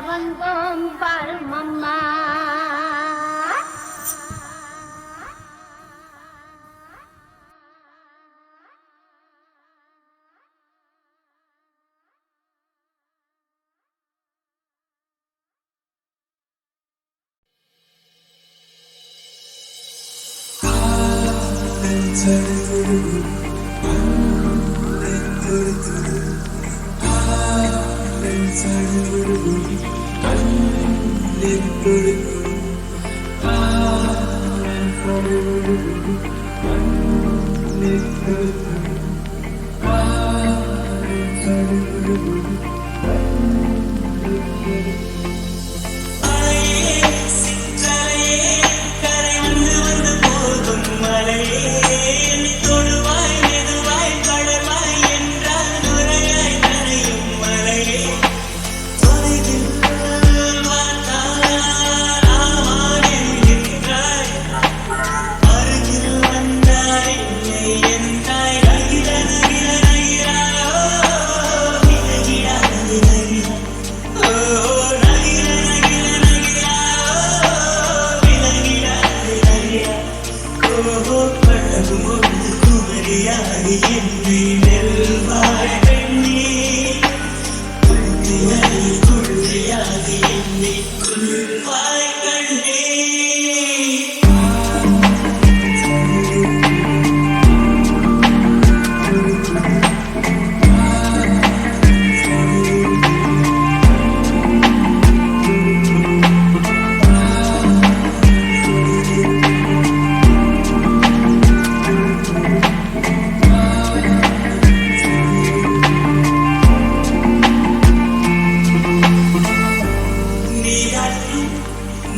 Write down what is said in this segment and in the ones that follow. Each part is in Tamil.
gongompal mama Thank you. சழுவும் தன்னில் தொழுகும் தானம் தொழுவும் தன்னில் தொழுகும்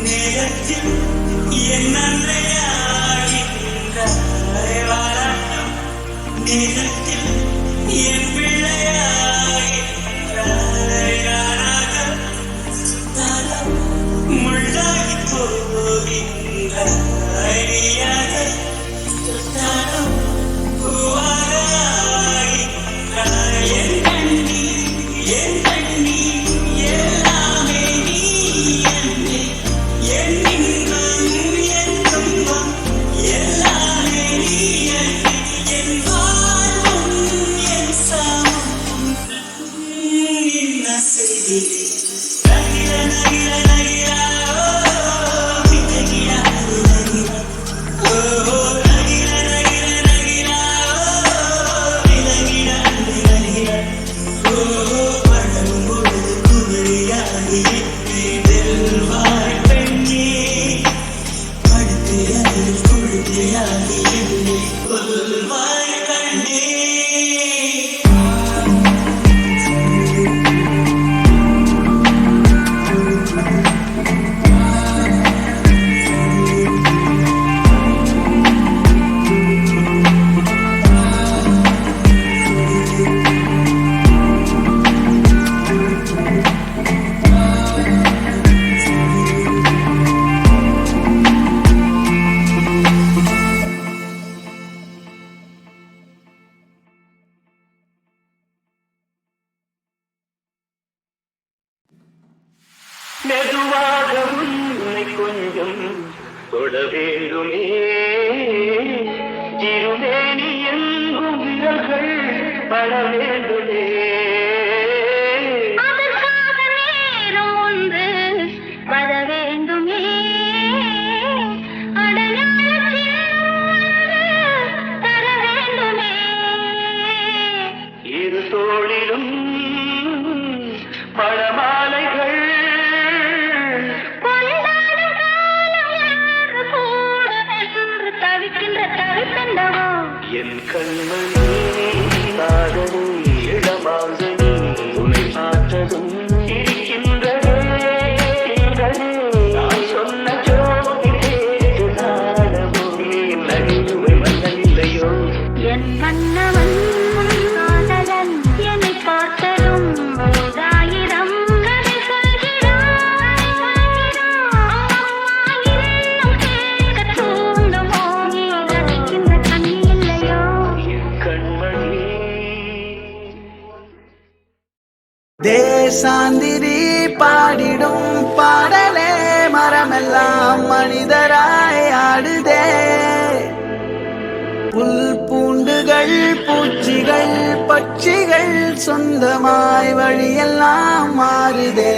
நேரத்தில் என் நேரத்தில் என் பிள்ளையா மெதுவாக உன்னை கொஞ்சம் தொட வேண்டுமே திருமேனி எங்கும் விரல்கள் படவே சாந்திரி பாடிடும் பாடலே மரமெல்லாம் மனிதராய் ஆடுதே. புல் பூண்டுகள் பூச்சிகள் பட்சிகள் சொந்தமாய் வழியெல்லாம் மாறுதே.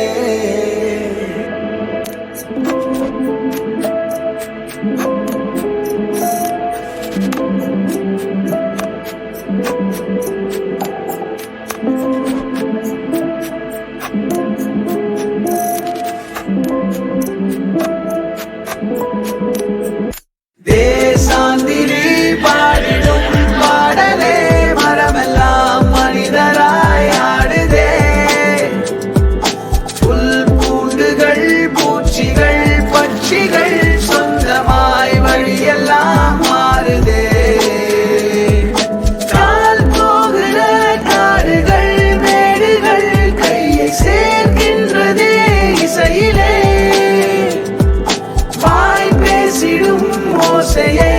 say yeah.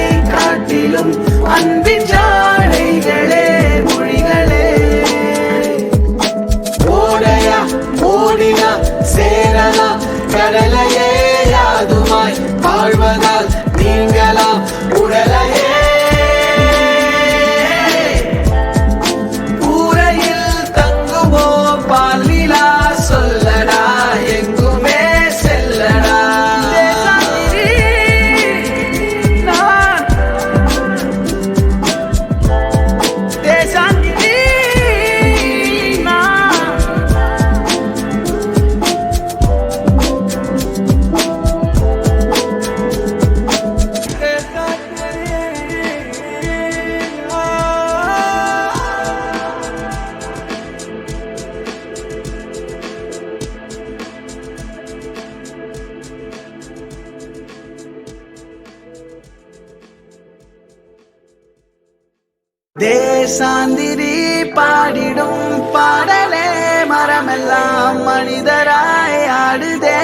சாந்திரி பாடிடும் பாடலே மரமெல்லாம் மனிதராய் ஆடுதே.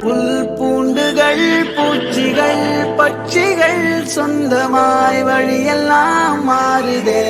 புல் பூண்டுகள் பூச்சிகள் பட்சிகள் சொந்தமாய் வழியெல்லாம் மாறுதே.